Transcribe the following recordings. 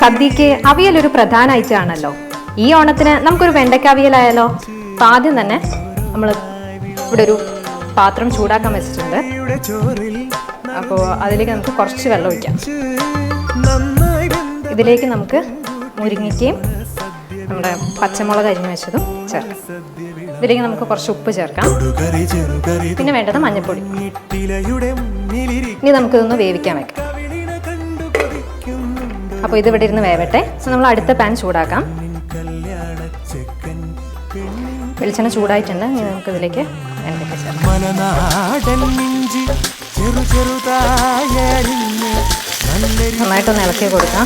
സദ്യക്ക് അവിയൽ ഒരു പ്രധാന ഐറ്റം ആണല്ലോ. ഈ ഓണത്തിന് നമുക്കൊരു വെണ്ടയ്ക്ക അവിയലായാലോ അപ്പൊ ആദ്യം തന്നെ നമ്മൾ ഇവിടെ ഒരു പാത്രം ചൂടാക്കാൻ വെച്ചിട്ടുണ്ട്. അപ്പോ അപ്പോൾ അതിലേക്ക് നമുക്ക് കുറച്ച് വെള്ളം ഒഴിക്കാം. ഇതിലേക്ക് നമുക്ക് മുരിങ്ങയ്ക്കയും നമ്മുടെ പച്ചമുളക് അരിഞ്ഞു വെച്ചതും ചേർക്കാം. ഇതിലേക്ക് നമുക്ക് കുറച്ച് ഉപ്പ് ചേർക്കാം. പിന്നെ വേണ്ടത് മഞ്ഞൾപ്പൊടി. ഇനി നമുക്കിതൊന്ന് വേവിക്കാൻ വെക്കാം. അപ്പോൾ ഇത് ഇവിടെ ഇരുന്ന് വേവട്ടെ. സോ നമ്മൾ അടുത്ത പാൻ ചൂടാക്കാം. വെളിച്ചെണ്ണ ചൂടായിട്ടുണ്ട്. ഇനി നമുക്ക് ഇതിലേക്ക് വെണ്ടയ്ക്ക നല്ലൊരു നന്നായിട്ടൊന്ന് ഇളക്കി കൊടുക്കാം.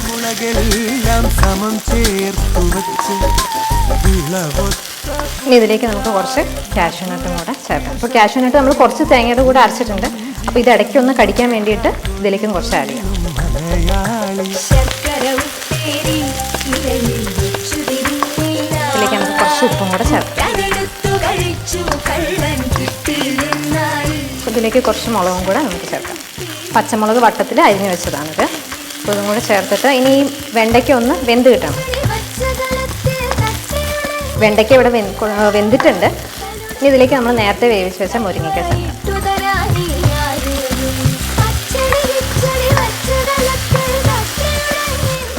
ഇനി ഇതിലേക്ക് നമുക്ക് കുറച്ച് കാഷ്യൂനട്ടും കൂടെ ചേർക്കാം. അപ്പോൾ കാഷ്യൂനട്ട് നമ്മൾ കുറച്ച് തേങ്ങയുടെ കൂടെ അരച്ചിട്ടുണ്ട്. അപ്പോൾ ഇത് ഇടയ്ക്ക് ഒന്ന് കടിക്കാൻ വേണ്ടിയിട്ട് ഇതിലേക്കും കുറച്ച് ആഡ് ചെയ്യാം. ഇതിലേക്ക് കുറച്ച് മുളകും കൂടെ നമുക്ക് ചേർക്കാം. പച്ചമുളക് വട്ടത്തിൽ അരിഞ്ഞു വെച്ചതാണിത്. അപ്പോൾ ഇതും കൂടെ ചേർത്തിട്ട് ഇനി ഈ വെണ്ടയ്ക്ക ഒന്ന് വെന്ത് കിട്ടണം. വെണ്ടയ്ക്ക ഇവിടെ വെന്തിട്ടുണ്ട്. ഇനി ഇതിലേക്ക് നമ്മൾ നേരത്തെ വേവിച്ച് വെച്ച മുരിങ്ങയ്ക്ക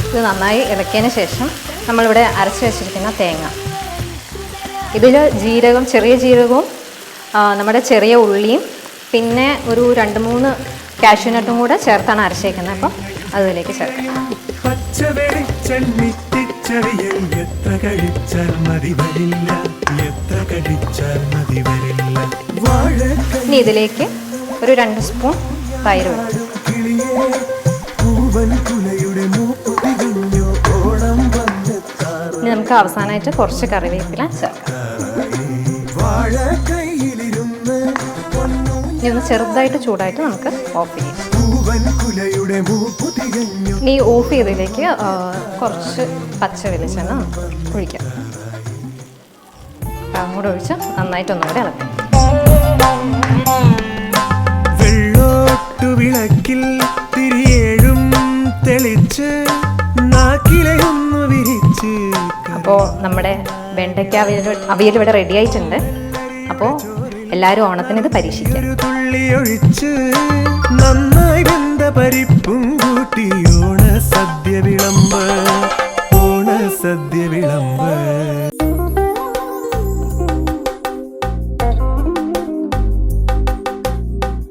ഇത് നന്നായി ഇളക്കിയതിന് ശേഷം നമ്മളിവിടെ അരച്ച് വെച്ചിരിക്കുന്ന തേങ്ങ. ഇതിൽ ജീരകം ചെറിയ ജീരകവും നമ്മുടെ ചെറിയ ഉള്ളിയും പിന്നെ ഒരു രണ്ട് മൂന്ന് കാഷ്യൂനട്ടും കൂടെ ചേർത്താണ് അരച്ചേക്കുന്നത്. അപ്പം അതിലേക്ക് ചേർക്കാം. ഇനി ഇതിലേക്ക് ഒരു രണ്ട് സ്പൂൺ തൈര് വെക്കും നമുക്ക് അവസാനമായിട്ട് കുറച്ച് കറിവേപ്പില ചേർക്കാം. ഇനി ഒന്ന് ചെറുതായിട്ട് ചൂടായിട്ട് നമുക്ക് ഓഫ് ചെയ്യാം. ഇനി ഓഫ് ചെയ്തതിലേക്ക് കുറച്ച് പച്ച വെളിച്ചെണ്ണ ഒഴിക്കാം. അങ്ങോട്ട് കൂടെ ഒഴിച്ച് നന്നായിട്ട് കൂടെ ഇളക്കാം. വിളക്കിൽ തിരിയേഴും തെളിച്ച് അപ്പോൾ നമ്മുടെ വെണ്ടയ്ക്ക അവിയൽ അവിയൽ ഇവിടെ റെഡി ആയിട്ടുണ്ട്. അപ്പോൾ എല്ലാവരും ഓണത്തിന് ഇത് പരീക്ഷിക്കാം. നന്നായി വെന്ത പരിപ്പും കൂട്ടി